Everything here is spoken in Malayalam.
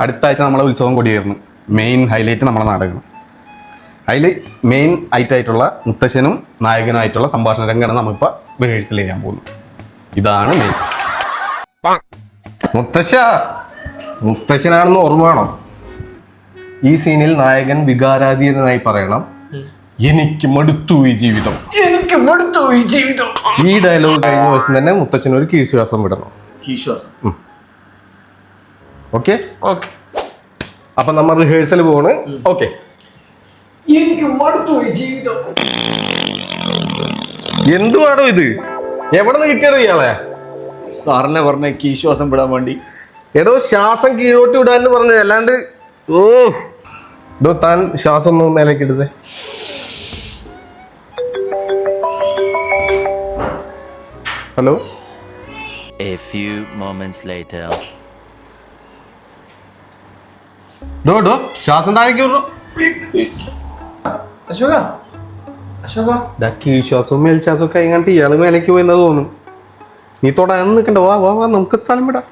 അടുത്ത ആഴ്ച നമ്മളെ ഉത്സവം കൊടിയേറുന്നു മെയിൻ ഹൈലൈറ്റ് നമ്മളെ നാടകം. അതിൽ മെയിൻ ആയിട്ടായിട്ടുള്ള മുത്തശ്ശനും നായകനായിട്ടുള്ള സംഭാഷണ രംഗമാണ് നമ്മളിപ്പോൾ റിഹേഴ്സൽ ചെയ്യാൻ പോകുന്നത്. ഇതാണ് മെയിൻ മുത്തശ്ശ മുത്തശ്ശനാണെന്ന് ഓർമ്മയാണോ ഈ സീനിൽ നായകൻ വികാരാധീനനായി പറയണം. എനിക്ക് മടുത്തു ഈ ജീവിതം. എനിക്ക് മടുത്തു ഈ ജീവിതം. ഈ ഡയലോഗ് കഴിഞ്ഞ ദിവസം തന്നെ മുത്തച്ഛൻ ഒരു കീഴ്ശ്വാസം വിടണം. വിശ്വാസം ഓക്കെ ഓക്കെ അപ്പൊ നമ്മൾ റിഹേഴ്സൽ പോണ്. ഓക്കെ എനിക്ക് മടുത്തു ഈ ജീവിതം. എന്തുവാടോ ഇത്? എവിടെ നിന്ന് കിട്ടിയടോ ഇയാളെ? സാറിനെ പറഞ്ഞ കീശ്വാസം വിടാൻ വേണ്ടി. എടോ ശ്വാസം കീഴോട്ട് വിടാന്ന് പറഞ്ഞത്. അല്ലാണ്ട് ഓ. ഡോ താൻ ശ്വാസം ഒന്ന് മേലേക്ക് ഇടുതേ hello a few moments later. ഡോ ഡോ ശ്വാസം താഴേക്ക് വിടോ. അശോക അശോക. ഡാ കീഴ്ശ്വാസവും മേൽശ്വാസവും ഒക്കെ എങ്ങാണ്ട് ഇയാൾ മേലേക്ക് പോയെന്ന് തോന്നുന്നു. നീ തൊടാൻ നിൽക്കണ്ട വാ വാ വാ നമുക്ക് സ്ഥലം വിടാം.